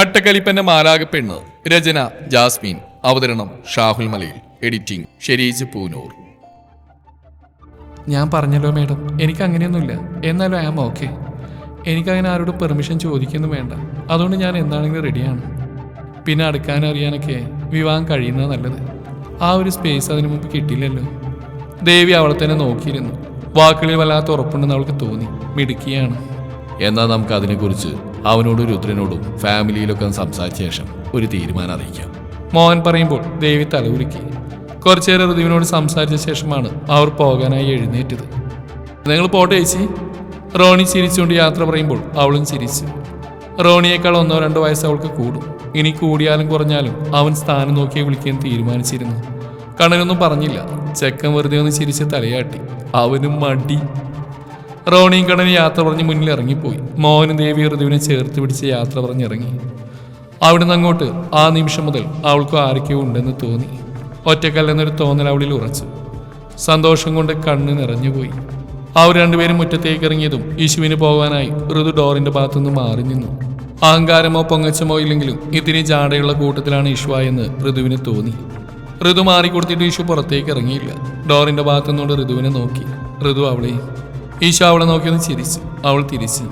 കട്ടക്കലിപ്പന്റെ മാലാക പെണ്ണ് രചന ജാസ്മിൻ. അവതരണം ഷാഹുൽ മലയിൽ. എഡിറ്റിംഗ് ഷെരീജ് പൂനൂർ. ഞാൻ പറഞ്ഞല്ലോ മേഡം എനിക്ക് അങ്ങനെയൊന്നുമില്ല. എന്നാലും ഐ ആം ഓക്കെ. എനിക്കങ്ങനെ ആരോടും പെർമിഷൻ ചോദിക്കുന്നു വേണ്ട. അതുകൊണ്ട് ഞാൻ എന്താണെങ്കിലും റെഡിയാണ്. പിന്നെ അടുക്കാൻ അറിയാനൊക്കെ വിവാഹം കഴിയുന്നത് നല്ലത്. ആ ഒരു സ്പേസ് അതിനു മുമ്പ് കിട്ടിയില്ലല്ലോ. ദേവി അവളെ തന്നെ നോക്കിയിരുന്നു. വാക്കുകളിൽ വല്ലാത്ത ഉറപ്പുണ്ടെന്ന് അവൾക്ക് തോന്നി. മിടുക്കിയാണ്. എന്നാൽ നമുക്ക് അതിനെക്കുറിച്ച് അവനോടും രുദ്രനോടും ഫാമിലിയിലൊക്കെ സംസാരിച്ച ശേഷം ഒരു തീരുമാനം അറിയിക്കാം. മോഹൻ പറയുമ്പോൾ ദേവി തലകുലുക്കി കുറച്ചേറെ ഋതുവിനോട് സംസാരിച്ച ശേഷമാണ് അവർ പോകാനായി എഴുന്നേറ്റത്. നിങ്ങൾ പോട്ടെ ചേച്ചി. റോണി ചിരിച്ചുകൊണ്ട് യാത്ര പറയുമ്പോൾ അവളും ചിരിച്ചു. റോണിയേക്കാൾ ഒന്നോ രണ്ടോ വയസ്സ് അവൾക്ക് കൂടും. ഇനി കൂടിയാലും കുറഞ്ഞാലും അവൻ സ്ഥാനം നോക്കിയേ വിളിക്കാൻ തീരുമാനിച്ചിരുന്നു. കണ്ണനൊന്നും പറഞ്ഞില്ല. ചെക്കൻ വെറുതെ ഒന്ന് ചിരിച്ച് തലയാട്ടി. അവനും മടി. റോണിയും കടന് യാത്ര പറഞ്ഞ് മുന്നിൽ ഇറങ്ങിപ്പോയി. മോഹനും ദേവി ഋതുവിനെ ചേർത്ത് പിടിച്ച് യാത്ര പറഞ്ഞിറങ്ങി അവിടുന്ന് അങ്ങോട്ട് ആ നിമിഷം മുതൽ അവൾക്ക് ആരൊക്കെയോ ഉണ്ടെന്ന് തോന്നി. ഒറ്റക്കല്ലെന്നൊരു തോന്നൽ അവളിൽ ഉറച്ചു. സന്തോഷം കൊണ്ട് കണ്ണ് നിറഞ്ഞുപോയി അവർ രണ്ടുപേരും മുറ്റത്തേക്ക് ഇറങ്ങിയതും യേശുവിന് പോകാനായി ഋതു ഡോറിന്റെ ഭാഗത്തുനിന്ന് മാറി നിന്നു. അഹങ്കാരമോ പൊങ്ങച്ചമോ ഇല്ലെങ്കിലും ഇതിന് ജാടയുള്ള കൂട്ടത്തിലാണ് ഇഷുവ എന്ന് ഋതുവിന് തോന്നി. ഋതു മാറിക്കൊടുത്തിട്ട് ഈശു പുറത്തേക്ക് ഇറങ്ങിയില്ല. ഡോറിന്റെ ഭാഗത്തുനിന്നുകൊണ്ട് ഋതുവിനെ നോക്കി. ഋതു അവളെയും ഈശോ അവളെ നോക്കിയൊന്ന് ചിരിച്ചു. അവൾ തിരിച്ചു.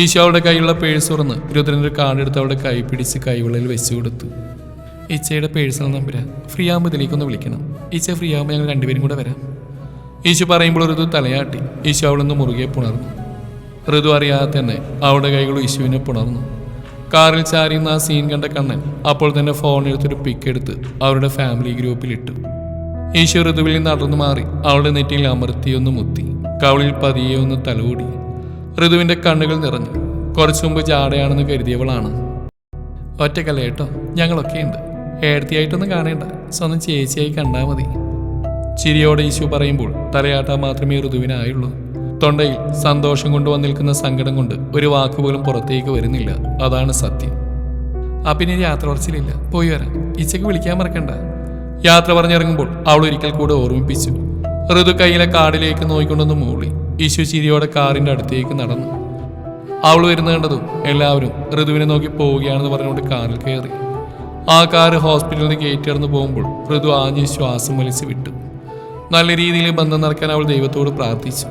ഈശോ അവളുടെ കൈയുള്ള പേഴ്സ് തുറന്ന് രുദ്രന്റെ ഒരു കാർഡ് എടുത്ത് അവളുടെ കൈ പിടിച്ച് കൈവിളയിൽ വെച്ചു കൊടുത്തു. ഈച്ചയുടെ പേഴ്സണൽ നമ്പര ഫ്രീ ആകുമ്പോൾ ഇതിലേക്കൊന്ന് വിളിക്കണം. ഈച്ച ഫ്രീ ആകുമ്പോൾ ഞങ്ങൾ രണ്ടുപേരും കൂടെ വരാം. ഈശോ പറയുമ്പോൾ ഋതു തലയാട്ടി. ഈശോ അവളൊന്ന് മുറുകെ പുണർന്നു. ഋതു അറിയാതെ തന്നെ അവളുടെ കൈകൾ ഈശുവിനെ പുണർന്നു. കാറിൽ ചാരിയുന്ന ആ സീൻ കണ്ട കണ്ണൻ അപ്പോൾ തന്നെ ഫോൺ എടുത്തൊരു പിക്ക് എടുത്ത് അവരുടെ ഫാമിലി ഗ്രൂപ്പിലിട്ടു ഈശോ ഋതുവിൽ നിന്ന് അടർന്നു മാറി. അവളുടെ നെറ്റിയിൽ അമർത്തിയൊന്ന് മുത്തി. കവളിൽ പതിയെ ഒന്ന് തലകൂടി. ഋതുവിന്റെ കണ്ണുകൾ നിറഞ്ഞു. കുറച്ചു മുമ്പ് ചാടയാണെന്ന് കരുതിയവളാണ്. ഒറ്റക്കല്ല കേട്ടോ ഞങ്ങളൊക്കെ ഉണ്ട് ഏടത്തിയായിട്ടൊന്നും കാണേണ്ട. സ്വന്തം ചേച്ചിയായി കണ്ടാൽ മതി. ചിരിയോടെ ഈശു പറയുമ്പോൾ തലയാട്ടാൻ മാത്രമേ ഋതുവിനായുള്ളൂ. തൊണ്ടയിൽ സന്തോഷം കൊണ്ട് വന്നിരിക്കുന്ന സങ്കടം കൊണ്ട് ഒരു വാക്കുപോലും പുറത്തേക്ക് വരുന്നില്ല. അതാണ് സത്യം. ആ പിന്നെ യാത്ര ഉറച്ചിലില്ല പോയി വരാം. ഇച്ചക്ക് വിളിക്കാൻ മറക്കണ്ട. യാത്ര പറഞ്ഞിറങ്ങുമ്പോൾ അവൾ ഒരിക്കൽ കൂടെ ഓർമ്മിപ്പിച്ചു. ഋതു കയ്യിലെ കാടിലേക്ക് നോക്കിക്കൊണ്ടൊന്ന് മൂളി ഈശു ചിരിയോടെ കാറിന്റെ അടുത്തേക്ക് നടന്നു. അവൾ വരുന്ന കണ്ടതും എല്ലാവരും ഋതുവിനെ നോക്കി പോവുകയാണെന്ന് പറഞ്ഞുകൊണ്ട് കാറിൽ കയറി. ആ കാറ് ഹോസ്പിറ്റലിൽ നിന്ന് കയറ്റിറന്ന് പോകുമ്പോൾ ഋതു ആഞ്ഞ് ശ്വാസം വലിച്ചു വിട്ടു. നല്ല രീതിയിൽ ബന്ധം നടക്കാൻ അവൾ ദൈവത്തോട് പ്രാർത്ഥിച്ചു.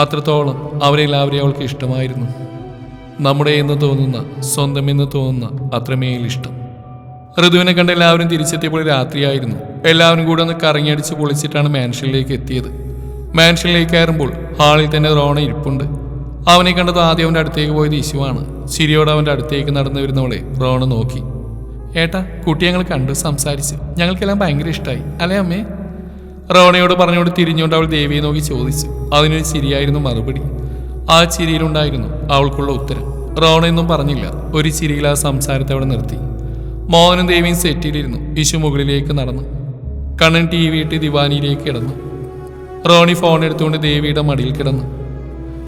അത്രത്തോളം അവരെല്ലാവരെയും അവൾക്ക് ഇഷ്ടമായിരുന്നു. നമ്മുടെ എന്ന് തോന്നുന്ന സ്വന്തം എന്ന് തോന്നുന്ന അത്രമേൽ ഇഷ്ടം. ഋതുവിനെ കണ്ട് എല്ലാവരും തിരിച്ചെത്തിയപ്പോൾ രാത്രിയായിരുന്നു. എല്ലാവരും കൂടെ ഒന്ന് കറങ്ങിയടിച്ച് പൊളിച്ചിട്ടാണ് മാൻഷനിലേക്ക് എത്തിയത്. മാൻഷനിലേക്ക് കയറുമ്പോൾ ഹാളിൽ തന്നെ റോണ ഇരിപ്പുണ്ട്. അവനെ കണ്ടത് ആദ്യം അവന്റെ അടുത്തേക്ക് പോയത് ഇശുവാണ് ചിരിയോടെ അവന്റെ അടുത്തേക്ക് നടന്നു വരുന്നവളെ റോണ നോക്കി. ഏട്ടാ കുട്ടി ഞങ്ങൾ കണ്ട് സംസാരിച്ച്. ഞങ്ങൾക്കെല്ലാം ഭയങ്കര ഇഷ്ടമായി അല്ലേ അമ്മേ? റോണയോട് പറഞ്ഞോട് തിരിഞ്ഞുകൊണ്ട് അവൾ ദേവിയെ നോക്കി ചോദിച്ചു. അതിനൊരു ചിരിയായിരുന്നു മറുപടി. ആ ചിരിയിലുണ്ടായിരുന്നു അവൾക്കുള്ള ഉത്തരം. റോണയൊന്നും പറഞ്ഞില്ല. ഒരു ചിരിയിൽ ആ സംസാരത്തെ അവിടെ നിർത്തി. മോഹനും ദേവിയും സെറ്റിലിരുന്നു വിഷു മുകളിലേക്ക് നടന്നു. കണ്ണൻ ടി വി ഇട്ട് ദിവാനിയിലേക്ക് കിടന്നു. റോണി ഫോൺ എടുത്തുകൊണ്ട് ദേവിയുടെ മടിയിൽ കിടന്നു.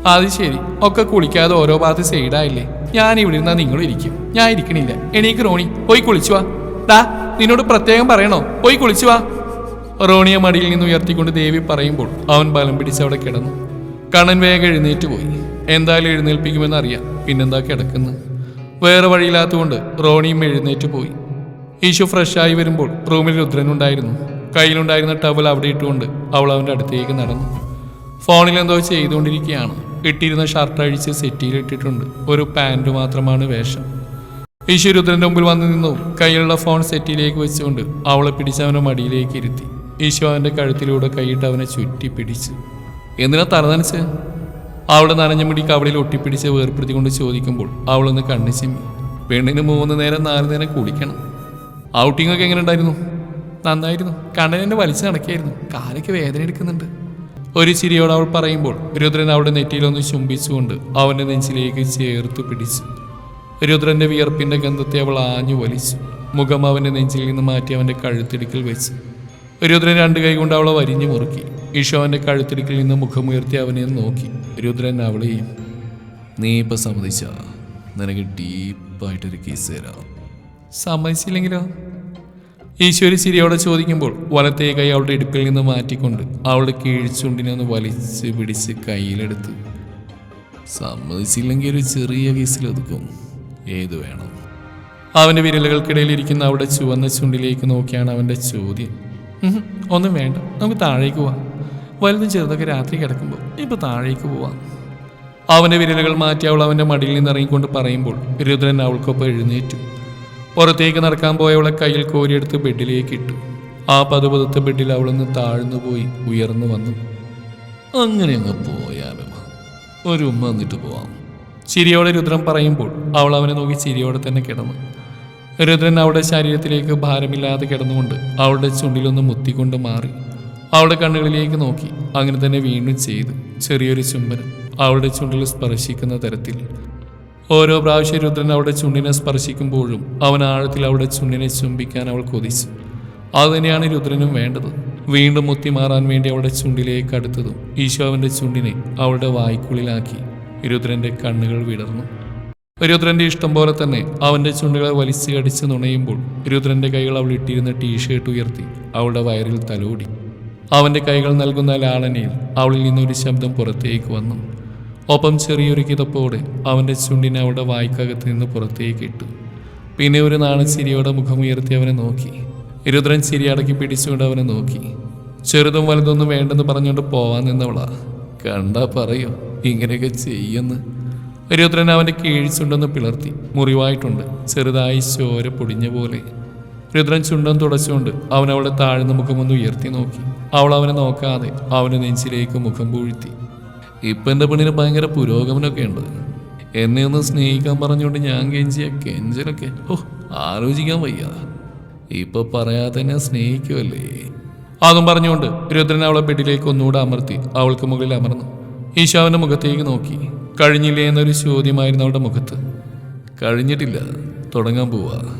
അത് ശരി. ഒക്കെ കുളിക്കാതെ ഓരോ ഭാഗത്ത് സൈഡായില്ലേ ഞാൻ ഇവിടെ ഇരുന്നാ നിങ്ങളും ഇരിക്കും. ഞാൻ ഇരിക്കണില്ല. എണീക്ക് റോണി. പോയി കുളിച്ചു വാ. ഡാ നിന്നോട് പ്രത്യേകം പറയണോ? പോയി കുളിച്ചു വാ. റോണിയെ മടിയിൽ നിന്ന് ഉയർത്തിക്കൊണ്ട് ദേവി പറയുമ്പോൾ അവൻ ബലം പിടിച്ച് അവിടെ കിടന്നു. കണ്ണൻ വേഗം എഴുന്നേറ്റ് പോയി. എന്തായാലും എഴുന്നേൽപ്പിക്കുമെന്ന് അറിയാം. പിന്നെന്താ കിടക്കുന്നു? വേറെ വഴിയില്ലാത്തതുകൊണ്ട് റോണിയും എഴുന്നേറ്റ് പോയി. ഈശു ഫ്രഷായി വരുമ്പോൾ റൂമിൽ രുദ്രനുണ്ടായിരുന്നു. കയ്യിലുണ്ടായിരുന്ന ടവൽ അവിടെ ഇട്ടുകൊണ്ട് അവൾ അവന്റെ അടുത്തേക്ക് നടന്നു. ഫോണിൽ എന്തോ ചെയ്തുകൊണ്ടിരിക്കുകയാണ്. ഇട്ടിരുന്ന ഷർട്ട് അഴിച്ച് സെറ്റിയിൽ ഇട്ടിട്ടുണ്ട്. ഒരു പാന്റ് മാത്രമാണ് വേഷം. ഈശു രുദ്രന്റെ മുമ്പിൽ വന്നു നിന്നു. കയ്യിലുള്ള ഫോൺ സെറ്റിയിലേക്ക് വെച്ചുകൊണ്ട് അവളെ പിടിച്ച് അവനെ മടിയിലേക്ക് ഇരുത്തി. ഈശു അവന്റെ കഴുത്തിലൂടെ കൈയിട്ട് അവനെ ചുറ്റി പിടിച്ചു എന്തിനാ തലനനച്ച് അവളുടെ നനഞ്ഞ മുടി കവളിൽ ഒട്ടിപ്പിടിച്ച് വേർപ്പെടുത്തി കൊണ്ട് ചോദിക്കുമ്പോൾ അവളൊന്ന് കണ്ണു പെണ്ണിന് മൂന്ന് നേരം നാല് നേരം കുളിക്കണം. ഔട്ടിംഗ് ഒക്കെ എങ്ങനെ ഉണ്ടായിരുന്നു? നന്നായിരുന്നു. കണ്ണൻ എന്നെ വലിച്ചു നടക്കായിരുന്നു കാലൊക്കെ വേദന എടുക്കുന്നുണ്ട്. ഒരു ചിരിയോട് അവൾ പറയുമ്പോൾ രുദ്രൻ അവളുടെ നെറ്റിയിലൊന്ന് ചുംബിച്ചുകൊണ്ട് അവന്റെ നെഞ്ചിലേക്ക് ചേർത്ത് പിടിച്ചു. രുദ്രന്റെ വിയർപ്പിന്റെ ഗന്ധത്തെ അവൾ ആഞ്ഞു വലിച്ചു. മുഖം അവന്റെ നെഞ്ചിൽ നിന്ന് മാറ്റി അവന്റെ കഴുത്തിടുക്കിൽ വെച്ചു. രുദ്രൻ രണ്ട് കൈ കൊണ്ട് അവളെ വരിഞ്ഞു മുറുക്കി. ഈശോ അവന്റെ കഴുത്തിടുക്കിൽ നിന്ന് മുഖമുയർത്തി അവനെ നോക്കി. രുദ്രൻ അവളെയും നീ ഇപ്പം സമ്മതിച്ച? നിനക്ക് ഡീപ്പായിട്ടൊരു കേസ് തരാം. സമ്മതിച്ചില്ലെങ്കിലോ? ഈശ്വരി ചിരിയോടെ ചോദിക്കുമ്പോൾ വലത്തെ കൈ അവളുടെ ഇടുപ്പിൽ നിന്ന് മാറ്റിക്കൊണ്ട് അവളുടെ കീഴ്ച്ചുണ്ടിനെ ഒന്ന് വലിച്ച് പിടിച്ച് കയ്യിലെടുത്ത് സമ്മതിച്ചില്ലെങ്കിൽ ഒരു ചെറിയ കേസിൽ ഒതുക്കും. ഏത് വേണം? അവന്റെ വിരലുകൾക്കിടയിൽ ഇരിക്കുന്ന അവിടെ ചുവന്ന ചുണ്ടിലേക്ക് നോക്കിയാണ് അവന്റെ ചോദ്യം. ഒന്നും വേണ്ട. നമുക്ക് താഴേക്ക് പോവാം. വലുതും ചെറുതൊക്കെ രാത്രി കിടക്കുമ്പോൾ ഇപ്പൊ താഴേക്ക് പോവാം. അവന്റെ വിരലുകൾ മാറ്റി അവൾ അവന്റെ മടിയിൽ നിന്ന് ഇറങ്ങിക്കൊണ്ട് പറയുമ്പോൾ രുദ്രൻ അവൾക്കൊപ്പം എഴുന്നേറ്റു. പുറത്തേക്ക് നടക്കാൻ പോയവളെ കയ്യിൽ കോരിയെടുത്ത് ബെഡിലേക്ക് ഇട്ടു. ആ പതുപതുത്ത ബെഡിൽ അവളൊന്ന് താഴ്ന്നു പോയി ഉയർന്നു വന്നു. അങ്ങനെ അങ്ങ് പോയാലോ ഒരു ഉമ്മ വന്നിട്ട് പോവാം. ചിരിയോടെ രുദ്രൻ പറയുമ്പോൾ അവൾ അവനെ നോക്കി ചിരിയോടെ തന്നെ കിടന്നു. രുദ്രൻ അവളുടെ ശരീരത്തിലേക്ക് ഭാരമില്ലാതെ കിടന്നുകൊണ്ട് അവളുടെ ചുണ്ടിലൊന്ന് മുത്തിക്കൊണ്ട് മാറി. അവളുടെ കണ്ണുകളിലേക്ക് നോക്കി. അങ്ങനെ തന്നെ വീണ്ടും ചെയ്തു. ചെറിയൊരു ചുംബനം അവളുടെ ചുണ്ടിൽ സ്പർശിക്കുന്ന തരത്തിൽ. ഓരോ പ്രാവശ്യം രുദ്രൻ അവളുടെ ചുണ്ടിനെ സ്പർശിക്കുമ്പോഴും അവൻ ആഴത്തിൽ അവളുടെ ചുണ്ടിനെ ചുംബിക്കാൻ അവൾ കൊതിച്ചു. അതുതന്നെയാണ് രുദ്രനും വേണ്ടത്. വീണ്ടും മുത്തി മാറാൻ വേണ്ടി അവളുടെ ചുണ്ടിലേക്ക് അടുത്തതും ഈശോ അവന്റെ ചുണ്ടിനെ അവളുടെ വായ്ക്കുള്ളിലാക്കി. രുദ്രന്റെ കണ്ണുകൾ വിടർന്നു. രുദ്രന്റെ ഇഷ്ടം പോലെ തന്നെ അവന്റെ ചുണ്ടുകളെ വലിച്ചു കടിച്ചു നുണയുമ്പോൾ രുദ്രന്റെ കൈകൾ അവൾ ഇട്ടിരുന്ന ടീഷർട്ട് ഉയർത്തി അവളുടെ വയറിൽ തലോടി. അവന്റെ കൈകൾ നൽകുന്ന ലാളനയിൽ അവളിൽ നിന്നൊരു ശബ്ദം പുറത്തേക്ക് വന്നു. ഒപ്പം ചെറിയൊരു കിതപ്പോടെ അവന്റെ ചുണ്ടിനെ അവളുടെ വായ്ക്കകത്ത് നിന്ന് പുറത്തേക്ക് ഇട്ടു. പിന്നെ ഒരു നാണച്ചിരിയോടെ മുഖമുയർത്തി അവനെ നോക്കി. രുദ്രൻ ചിരി അടക്കി പിടിച്ചുകൊണ്ട് അവനെ നോക്കി. ചെറുതും വലുതൊന്നും വേണ്ടെന്ന് പറഞ്ഞുകൊണ്ട് പോവാൻ നിന്നവളാ. കണ്ടാ പറയോ ഇങ്ങനെയൊക്കെ ചെയ്യുന്ന. രുദ്രൻ അവന്റെ കീഴ്ചുണ്ടെന്ന് പിളർത്തി. മുറിവായിട്ടുണ്ട്. ചെറുതായി ചോര പൊടിഞ്ഞ പോലെ. രുദ്രൻ ചുണ്ടൻ തുടച്ചുകൊണ്ട് അവൻ അവളെ താഴ്ന്ന മുഖമൊന്ന് ഉയർത്തി നോക്കി. അവൾ അവനെ നോക്കാതെ അവന്റെ നെഞ്ചിലേക്ക് മുഖം പൂഴ്ത്തി. ഇപ്പം എന്റെ പെണ്ണിന് ഭയങ്കര പുരോഗമനമൊക്കെ ഉണ്ട്. എന്നെ ഒന്ന് സ്നേഹിക്കാൻ പറഞ്ഞുകൊണ്ട് ഞാൻ കെഞ്ചിയ കെഞ്ചലൊക്കെ. ഓ ആലോചിക്കാൻ വയ്യാതാ ഇപ്പൊ പറയാതെ ഞാൻ സ്നേഹിക്കുമല്ലേ അതും പറഞ്ഞുകൊണ്ട് രുദ്രൻ അവളെ ബെഡിലേക്ക് ഒന്നുകൂടെ അമർത്തി അവൾക്ക് മുകളിൽ അമർന്നു. ഈശോ അവന്റെ മുഖത്തേക്ക് നോക്കി. കഴിഞ്ഞില്ലേ എന്നൊരു ചോദ്യമായിരുന്നു അവളുടെ മുഖത്ത്. കഴിഞ്ഞിട്ടില്ല തുടങ്ങാൻ പോവാ.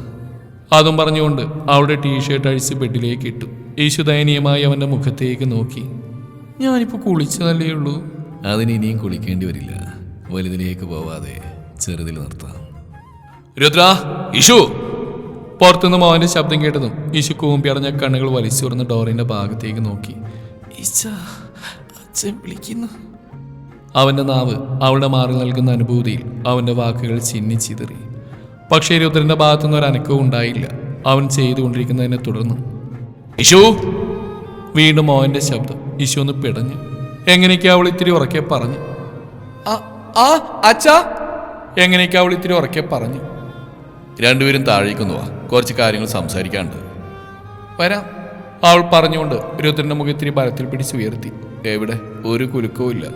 അതും പറഞ്ഞുകൊണ്ട് അവളുടെ ടീഷർട്ട് അഴിച്ച് ബെഡിലേക്ക് ഇട്ടു. യേശു ദയനീയമായി അവന്റെ മുഖത്തേക്ക് നോക്കി. ഞാനിപ്പോൾ കുളിച്ചതല്ലേ ഉള്ളൂ? അതിന് ഇനിയും കുളിക്കേണ്ടി വരില്ല. വലുതിലേക്ക് പോവാതെ ചെറുതിൽ നിർത്താം. രുദ്ര ഇഷു പുറത്തുനിന്ന് മോന്റെ ശബ്ദം കേട്ടതും ഇഷു കൂമ്പി അടഞ്ഞ കണ്ണുകൾ വലിച്ചു തുറന്ന് ഡോറിന്റെ ഭാഗത്തേക്ക് നോക്കി. അച്ഛൻ വിളിക്കുന്നു. അവന്റെ നാവ് അവളുടെ മാറി നൽകുന്ന അനുഭൂതിയിൽ അവന്റെ വാക്കുകൾ ചിന്നി ചിതറി. പക്ഷേ രുദ്രന്റെ ഭാഗത്തുനിന്ന് ഒരു അനക്കവും ഉണ്ടായില്ല. അവൻ ചെയ്തുകൊണ്ടിരിക്കുന്നതിനെ തുടർന്ന് ഇഷു വീണ്ടും മോഹന്റെ ശബ്ദം. ഇഷു ഒന്ന് പിടഞ്ഞു. എങ്ങനെയൊക്കെ അവൾ ഇത്തിരി ഉറക്കെ പറഞ്ഞു? ആ അച്ഛാ. എങ്ങനെയൊക്കെ അവൾ ഇത്തിരി ഉറക്കെ പറഞ്ഞു? രണ്ടുപേരും താഴേക്കൊന്നു വാ. കുറച്ച് കാര്യങ്ങൾ സംസാരിക്കാണ്ട് വരാം. അവൾ പറഞ്ഞുകൊണ്ട് രുദ്രന്റെ മുഖത്തിരി ബലത്തിൽ പിടിച്ചുയർത്തി എവിടെ? ഒരു കുലുക്കവും ഇല്ല.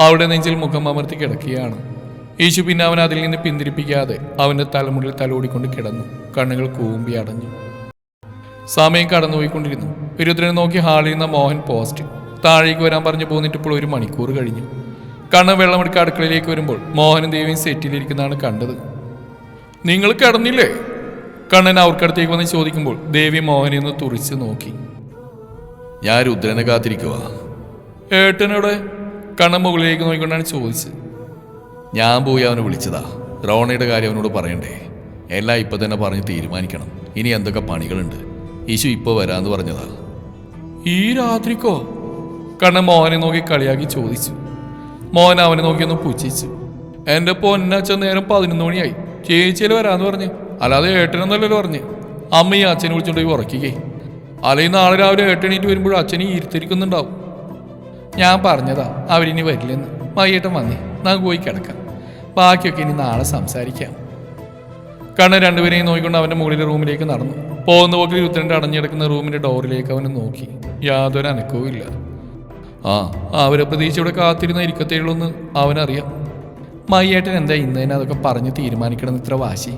അവളുടെ നെഞ്ചിൽ മുഖം അമർത്തി കിടക്കുകയാണ്. യേശു പിന്നെ അവൻ അതിൽ നിന്ന് പിന്തിരിപ്പിക്കാതെ അവന്റെ തലമുടിയിൽ തലോടിക്കൊണ്ട് കിടന്നു. കണ്ണുകൾ കൂമ്പി അടഞ്ഞു. സമയം കടന്നുപോയിക്കൊണ്ടിരുന്നു. വിരുദ്രനെ നോക്കി ഹാളിൽ നിന്ന മോഹൻ പോസ്റ്റ്. താഴേക്ക് വരാൻ പറഞ്ഞു പോന്നിട്ട് ഇപ്പോൾ ഒരു മണിക്കൂർ കഴിഞ്ഞു. കണ്ണ് വെള്ളമെടുക്ക അടുക്കളയിലേക്ക് വരുമ്പോൾ മോഹനും ദേവിയും സെറ്റിലിരിക്കുന്നതാണ് കണ്ടത്. നിങ്ങൾ കിടന്നില്ലേ? കണ്ണൻ അവർക്കടുത്തേക്ക് വന്ന് ചോദിക്കുമ്പോൾ ദേവി മോഹനെ ഒന്ന് തുറിച്ച് നോക്കി. ഞാൻ രുദ്രനെ കാത്തിരിക്കുക ഏട്ടനോടെ കണ്ണൻ മുകളിലേക്ക് നോക്കിക്കൊണ്ടാണ് ചോദിച്ചത്. ഞാൻ പോയി അവനെ വിളിച്ചതാ. റോണയുടെ കാര്യം അവനോട് പറയണ്ടേ. എല്ലാം ഇപ്പം തന്നെ പറഞ്ഞ് തീരുമാനിക്കണം. ഇനി എന്തൊക്കെ പണികളുണ്ട്? ഈശു ഇപ്പോൾ വരാന്ന് പറഞ്ഞതാ. ഈ രാത്രിക്കോ? കണ്ണൻ മോഹനെ നോക്കി കളിയാക്കി ചോദിച്ചു. മോഹൻ അവനെ നോക്കി ഒന്ന് പുച്ഛിച്ചു. എന്റെ പൊന്നച്ഛൻ നേരം പതിനൊന്ന് മണിയായി. ചേച്ചിയിൽ വരാന്ന് പറഞ്ഞ്. അല്ലാതെ ഏട്ടനെന്നല്ലല്ലോ പറഞ്ഞ്. അമ്മ ഈ അച്ഛനെ വിളിച്ചുകൊണ്ട് പോയി ഉറക്കുകയെ അല്ലെങ്കിൽ നാളെ രാവിലെ ഏട്ടണീറ്റ് വരുമ്പോൾ അച്ഛനെ ഇരുത്തിരിക്കുന്നുണ്ടാവും. ഞാൻ പറഞ്ഞതാ അവരിനി വരില്ലെന്ന്. വൈകിട്ടും വന്നേ. നമുക്ക് പോയി കിടക്കാം. ബാക്കിയൊക്കെ ഇനി നാളെ സംസാരിക്കാം. കണ്ണൻ രണ്ടുപേരെയും നോക്കിക്കൊണ്ട് അവന്റെ മുകളിലെ റൂമിലേക്ക് നടന്നു. പോകുന്ന പോക്കിൽ ഇരുപത്തിരണ്ട് അടഞ്ഞിടക്കുന്ന റൂമിന്റെ ഡോറിലേക്ക് അവനെ നോക്കി. യാതൊരു അനക്കവും ഇല്ല. ആ അവരെ പ്രതീക്ഷ ഇവിടെ കാത്തിരുന്ന ഇരിക്കത്തേയുള്ളൂന്ന് അവനറിയാം. മയ്യേട്ടൻ എന്താ ഇന്ന് തന്നെ അതൊക്കെ പറഞ്ഞ് തീരുമാനിക്കണം ഇത്ര വാശി?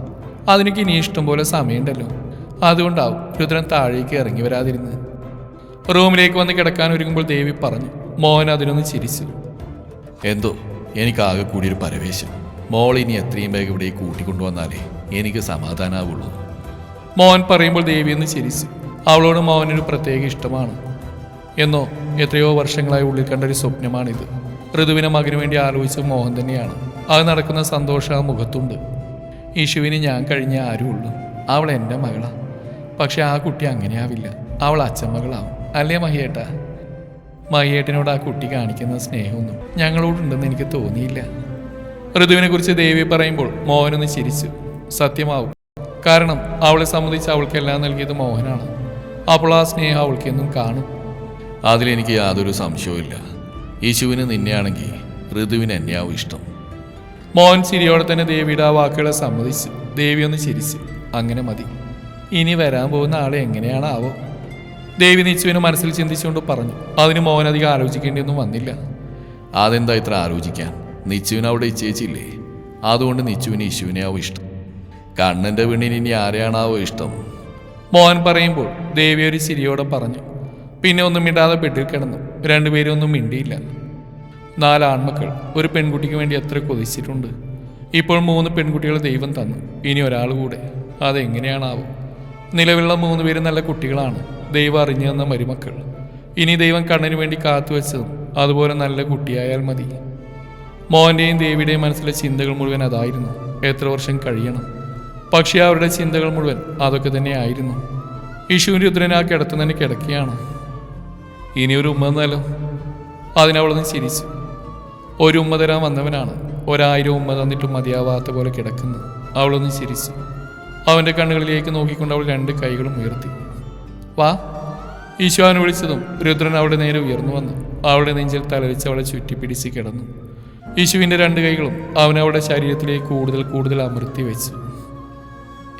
അതിനൊക്കെ ഇനി ഇഷ്ടം പോലെ സമയമുണ്ടല്ലോ. അതുകൊണ്ടാവും രുദ്രൻ താഴേക്ക് ഇറങ്ങി വരാതിരുന്ന് റൂമിലേക്ക് വന്ന് കിടക്കാൻ ഒരുങ്ങുമ്പോൾ ദേവി പറഞ്ഞു മോൻ അതിനൊന്ന് ചിരിച്ചു. എന്തോ? എനിക്കാകെ കൂടിയൊരു പരവേശം. മോൾ ഇനി എത്രയും വേഗം ഇവിടെ കൂട്ടിക്കൊണ്ടുവന്നാലേ എനിക്ക് സമാധാനാവുള്ളൂ. മോഹൻ പറയുമ്പോൾ ദേവി എന്ന് ചിരിച്ചു അവളോട് മോഹനൊരു പ്രത്യേക ഇഷ്ടമാണ്. എന്നോ എത്രയോ വർഷങ്ങളായി ഉള്ളിൽ കണ്ട ഒരു സ്വപ്നമാണിത്. ഋതുവിനെ മകന് വേണ്ടി ആലോചിച്ച മോഹൻ തന്നെയാണ്. അത് നടക്കുന്ന സന്തോഷം ആ മുഖത്തുണ്ട്. യേശുവിന് ഞാൻ കഴിഞ്ഞ ആരുള്ളൂ അവൾ എന്റെ മകളാ. പക്ഷെ ആ കുട്ടി അങ്ങനെയാവില്ല അവൾ അച്ഛൻ അച്ഛമ്മകളാവും അല്ലേ മഹിയേട്ട? മഹിയേട്ടനോട് ആ കുട്ടി കാണിക്കുന്ന സ്നേഹമൊന്നും ഞങ്ങളോടുണ്ടെന്ന് എനിക്ക് തോന്നിയില്ല. ഋതുവിനെ കുറിച്ച് ദേവി പറയുമ്പോൾ മോഹനൊന്ന് ചിരിച്ചു. സത്യമാവും. കാരണം അവളെ സംബന്ധിച്ച് അവൾക്ക് എല്ലാം നൽകിയത് മോഹനാണ്. അപ്പോൾ ആ സ്നേഹം അവൾക്ക് എന്നും കാണും. അതിലെനിക്ക് യാതൊരു സംശയവുമില്ല യേശുവിന് നിന്നെയാണെങ്കിൽ ഋതുവിന് എന്നെയാവും ഇഷ്ടം. മോഹൻ ചിരിയോടെ തന്നെ ദേവിയുടെ ആ വാക്കുകളെ സമ്മതിച്ച് ദേവി ഒന്ന് ചിരിച്ചു അങ്ങനെ മതി. ഇനി വരാൻ പോകുന്ന ആളെ എങ്ങനെയാണാവോ? ദേവി നിച്ചുവിനെ മനസ്സിൽ ചിന്തിച്ചുകൊണ്ട് പറഞ്ഞു. അതിന് മോഹൻ അധികം ആലോചിക്കേണ്ടിയൊന്നും വന്നില്ല. അതെന്താ ഇത്ര ആലോചിക്കാൻ? നിച്ചുവിന് അവിടെ ഇച്ചേച്ചില്ലേ അതുകൊണ്ട് നിച്ചുവിന് യേശുവിനെയാവും ഇഷ്ടം. കണ്ണന്റെ വീണിന് ഇനി ആരെയാണാവോ ഇഷ്ടം? മോഹൻ പറയുമ്പോൾ ദേവി ഒരു ചിരിയോടെ പറഞ്ഞു പിന്നെ ഒന്നും മിണ്ടാതെ ബെഡിൽ കിടന്നു. രണ്ടുപേരും ഒന്നും മിണ്ടിയില്ല. നാല് ആൺമക്കൾ ഒരു പെൺകുട്ടിക്ക് വേണ്ടി എത്ര കൊതിച്ചിട്ടുണ്ട്. ഇപ്പോൾ മൂന്ന് പെൺകുട്ടികൾ ദൈവം തന്നു. ഇനി ഒരാൾ കൂടെ. അതെങ്ങനെയാണാവോ? നിലവിലുള്ള മൂന്ന് പേരും നല്ല കുട്ടികളാണ്. ദൈവം അറിഞ്ഞു തന്ന മരുമക്കൾ. ഇനി ദൈവം കണ്ണിന് വേണ്ടി കാത്തുവച്ചതും അതുപോലെ നല്ല കുട്ടിയായാൽ മതി. മോഹന്റെയും ദേവിയുടെയും മനസ്സിലെ ചിന്തകൾ മുഴുവൻ അതായിരുന്നു. എത്ര വർഷം കഴിയണം. പക്ഷേ അവരുടെ ചിന്തകൾ മുഴുവൻ അതൊക്കെ തന്നെ ആയിരുന്നു യേശുവിന്റെ ഉദ്രൻ ആ കിടത്ത് തന്നെ കിടക്കുകയാണ്. ഇനി ഒരു ഉമ്മ എന്നാലോ അതിനവളൊന്ന് ചിരിച്ചു. ഒരു ഉമ്മ തരാൻ വന്നവനാണ്. ഒരായിരം ഉമ്മ തന്നിട്ടും മതിയാവാത്ത പോലെ കിടക്കുന്നു. അവളൊന്ന് ചിരിച്ചു. അവന്റെ കണ്ണുകളിലേക്ക് നോക്കിക്കൊണ്ട് അവൾ രണ്ട് കൈകളും ഉയർത്തി. വാ. ഈശോനെ വിളിച്ചതും രുദ്രൻ അവളുടെ നേരെ ഉയർന്നു വന്നു. അവളുടെ നെഞ്ചിൽ തലവെച്ച് അവളെ ചുറ്റിപ്പിടിച്ച് കിടന്നു. യേശുവിന്റെ രണ്ട് കൈകളും അവൻ അവളുടെ ശരീരത്തിലേക്ക് കൂടുതൽ കൂടുതൽ അമർത്തി വെച്ചു.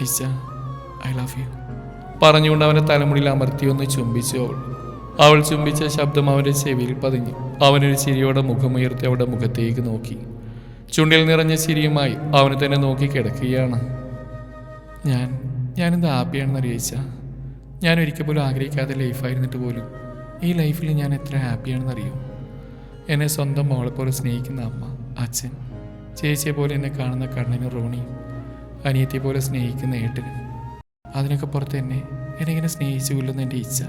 Isha I love you. പറഞ്ഞുകൊണ്ട് അവന്റെ തലമുടിയിൽ അമർത്തി ഒന്ന് ചുംബിച്ചു അവൾ. അവൾ ചുംബിച്ച ശബ്ദം അവന്റെ ചെവിയിൽ പതിഞ്ഞു. അവനൊരു ചിരിയോടെ മുഖമുയർത്തി അവളുടെ മുഖത്തേക്ക് നോക്കി. ചുണ്ടിൽ നിറഞ്ഞ ചിരിയുമായി അവനെ തന്നെ നോക്കി കിടക്കുകയാണ്. ഞാൻ ഞാനെന്ത് ഹാപ്പിയാണെന്ന് അറിയിച്ച? ഞാൻ ഒരിക്കൽ പോലും ആഗ്രഹിക്കാത്ത ലൈഫായിരുന്നിട്ട് പോലും ഈ ലൈഫിൽ ഞാൻ എത്ര ഹാപ്പിയാണെന്ന് അറിയോ? എന്നെ സ്വന്തം മോളെപ്പോലെ പോലെ സ്നേഹിക്കുന്ന അമ്മ അച്ഛൻ ചേച്ചിയെ പോലെ എന്നെ കാണുന്ന കണ്ണനും റോണിയും അനിയത്തിയെ പോലെ സ്നേഹിക്കുന്ന ഏട്ടനും അതിനൊക്കെ പുറത്ത് എന്നെ എന്നെങ്ങനെ സ്നേഹിച്ചു കൊല്ലുന്ന എന്റെ ഇച്ഛ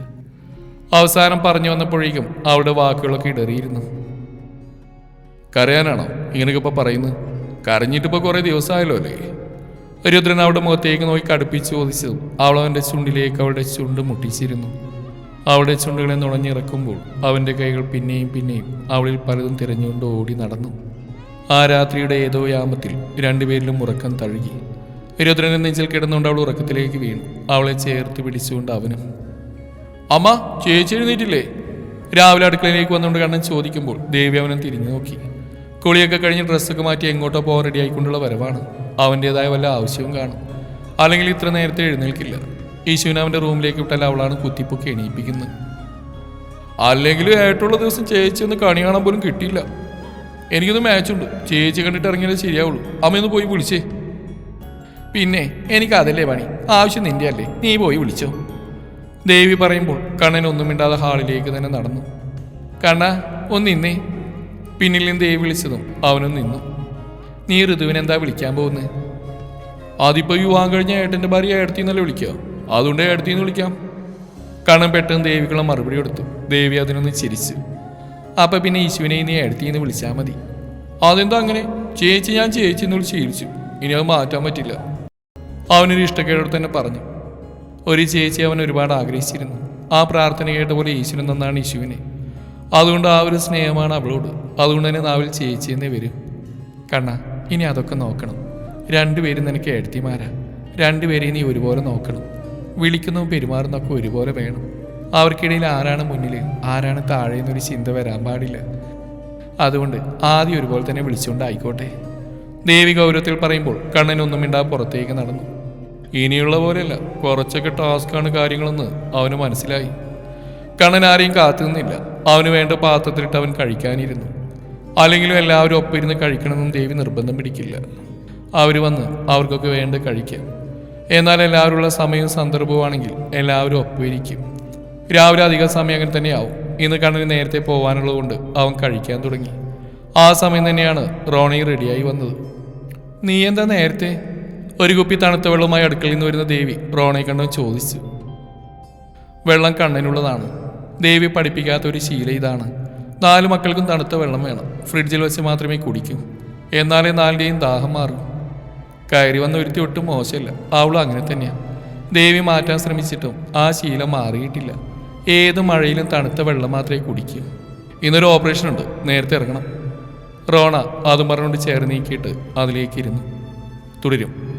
അവസാനം പറഞ്ഞു വന്നപ്പോഴേക്കും അവളുടെ വാക്കുകളൊക്കെ ഇടറിയിരുന്നു. കരയാനാണോ ഇങ്ങനെയൊക്കെ ഇപ്പോൾ പറയുന്നത്? കരഞ്ഞിട്ടിപ്പോൾ കുറേ ദിവസമായല്ലോ അല്ലേ? രുദ്രൻ അവളുടെ മുഖത്തേക്ക് നോക്കി കടുപ്പിച്ച് ചോദിച്ചതും അവൾ അവന്റെ ചുണ്ടിലേക്ക് അവളുടെ ചുണ്ട് മുട്ടിച്ചിരുന്നു. അവളുടെ ചുണ്ടുകളെ നുണഞ്ഞിറക്കുമ്പോൾ അവന്റെ കൈകൾ പിന്നെയും പിന്നെയും അവളിൽ പലതും തിരഞ്ഞുകൊണ്ട് ഓടി നടന്നു. ആ രാത്രിയുടെ ഏതോ യാമത്തിൽ രണ്ടുപേരിലും ഉറക്കം തഴുകി. രുദ്രനെ നെഞ്ചിൽ കിടന്നുകൊണ്ട് അവൾ ഉറക്കത്തിലേക്ക് വീണു. അവളെ ചേർത്ത് പിടിച്ചുകൊണ്ട് അവനും അമ്മ ചേച്ചി എഴുന്നേറ്റില്ലേ? രാവിലെ അടുക്കളയിലേക്ക് വന്നുകൊണ്ട് കണ്ണൻ ചോദിക്കുമ്പോൾ ദേവി അവനെ തിരിഞ്ഞു നോക്കി. കുളിയൊക്കെ കഴിഞ്ഞ് ഡ്രസ്സൊക്കെ മാറ്റി എങ്ങോട്ടോ പോകാൻ റെഡി ആയിക്കൊണ്ടുള്ള വരവാണ്. അവന്റെതായ വല്ല ആവശ്യവും കാണും. അല്ലെങ്കിൽ ഇത്ര നേരത്തെ എഴുന്നേൽക്കില്ല. യേശുവിനെ അവന്റെ റൂമിലേക്ക് വിട്ടാൽ അവളാണ് കുത്തിപ്പൊക്കി എണീപ്പിക്കുന്നത്. അല്ലെങ്കിൽ ആയിട്ടുള്ള ദിവസം ചേച്ചി ഒന്ന് കണി കാണാൻ പോലും കിട്ടിയില്ല. എനിക്കൊന്ന് മാച്ചുണ്ട് ചേച്ചി കണ്ടിട്ട് ഇറങ്ങിയാലേ ശരിയാവുള്ളൂ. അമ്മയൊന്ന് പോയി വിളിച്ചേ പിന്നെ എനിക്ക് അതല്ലേ പണി? ആവശ്യം നിന്റെ അല്ലേ നീ പോയി വിളിച്ചോ. ദേവി പറയുമ്പോൾ കണ്ണൻ ഒന്നും മിണ്ടാതെ ഹാളിലേക്ക് തന്നെ നടന്നു. കണ്ണ ഒന്ന് നിന്നേ. പിന്നിൽ നിന്ന് ദേവി വിളിച്ചതും അവനും നിന്നു. നീ ഋതുവിനെന്താ വിളിക്കാൻ പോകുന്നത് അതിപ്പോ യുവാൻ കഴിഞ്ഞ ഏട്ടന്റെ ഭാര്യ ഏടത്തിന്നല്ലേ വിളിക്കുക? അതുകൊണ്ട് ഏടത്തിന്ന് വിളിക്കാം. കണ്ണൻ പെട്ടെന്ന് ദേവിക്കുള്ള മറുപടി കൊടുത്തു. ദേവി അതിനൊന്ന് ചിരിച്ചു. അപ്പൊ പിന്നെ ഈശുവിനെ നീ ഏടത്തിന്ന് വിളിച്ചാൽ മതി. അതെന്താ അങ്ങനെ? ചേച്ചി ഞാൻ ചേച്ചി എന്ന് വിളിച്ച് ഇനി അത് മാറ്റാൻ പറ്റില്ല. അവനൊരു ഇഷ്ടക്കേടോട് തന്നെ പറഞ്ഞു. ഒരു ചേച്ചി അവൻ ഒരുപാട് ആഗ്രഹിച്ചിരുന്നു. ആ പ്രാർത്ഥന കേട്ട പോലെ ഈശ്വരൻ തന്നാണ് യേശുവിനെ. അതുകൊണ്ട് ആ ഒരു സ്നേഹമാണ് അവളോട്. അതുകൊണ്ട് തന്നെ നാവിൽ ചേച്ചി എന്നേ വരും. കണ്ണ ഇനി അതൊക്കെ നോക്കണം. രണ്ടുപേരും നിനക്ക് എഴുത്തിമാരാ രണ്ടുപേരെയും നീ ഒരുപോലെ നോക്കണം. വിളിക്കുന്നതും പെരുമാറുന്നതൊക്കെ ഒരുപോലെ വേണം. അവർക്കിടയിൽ ആരാണ് മുന്നിൽ ആരാണ് താഴെ എന്നൊരു ചിന്ത വരാൻ പാടില്ല. അതുകൊണ്ട് ആദ്യം ഒരുപോലെ തന്നെ വിളിച്ചുകൊണ്ട് ആയിക്കോട്ടെ. ദേവി ഗൗരവത്തിൽ പറയുമ്പോൾ കണ്ണനൊന്നും മിണ്ടാ പുറത്തേക്ക് നടന്നു. ഇനിയുള്ള പോലെയല്ല. കുറച്ചൊക്കെ ടാസ്ക്കാണ് കാര്യങ്ങളെന്ന് അവന് മനസ്സിലായി. കണ്ണൻ ആരെയും കാത്തു നിന്നില്ല അവന് വേണ്ട പാത്രത്തിലിട്ട് അവൻ കഴിക്കാനിരുന്നു. അല്ലെങ്കിലും എല്ലാവരും ഒപ്പം ഇരുന്ന് കഴിക്കണമെന്നും ദേവി നിർബന്ധം പിടിക്കില്ല. അവർ വന്ന് അവർക്കൊക്കെ വേണ്ട കഴിക്കാം. എന്നാൽ എല്ലാവരുള്ള സമയവും സന്ദർഭവുമാണെങ്കിൽ എല്ലാവരും ഒപ്പം ഇരിക്കും രാവിലെ അധിക സമയം അങ്ങനെ തന്നെയാവും. ഇന്ന് കണ്ണന് നേരത്തെ പോകാനുള്ളതുകൊണ്ട് അവൻ കഴിക്കാൻ തുടങ്ങി. ആ സമയം തന്നെയാണ് റോണി റെഡിയായി വന്നത്. നീ എന്താ നേരത്തെ ഒരു കുപ്പി തണുത്ത വെള്ളവുമായി അടുക്കളയിൽ നിന്ന് വരുന്ന ദേവി റോണയെ കണ്ടു ചോദിച്ചു. വെള്ളം കണ്ണിനുള്ളതാണ്. ദേവി പഠിപ്പിക്കാത്ത ഒരു ശീല ഇതാണ്. നാല് മക്കൾക്കും തണുത്ത വെള്ളം വേണം. ഫ്രിഡ്ജിൽ വെച്ച് മാത്രമേ കുടിക്കൂ. എന്നാലേ നാലിന്റെയും ദാഹം മാറും. കയറി വന്ന ഒരുത്തി ഒട്ടും മോശമില്ല. അവളും അങ്ങനെ തന്നെയാണ് ദേവി മാറ്റാൻ ശ്രമിച്ചിട്ടും ആ ശീലം മാറിയിട്ടില്ല. ഏത് മഴയിലും തണുത്ത വെള്ളം മാത്രമേ കുടിക്കൂ. ഇന്നൊരു ഓപ്പറേഷൻ ഉണ്ട്. നേരത്തെ ഇറങ്ങണം. റോണ അതും പറഞ്ഞുകൊണ്ട് ചേർന്ന് നീക്കിയിട്ട് അതിലേക്ക് ഇരുന്നു തുടരും.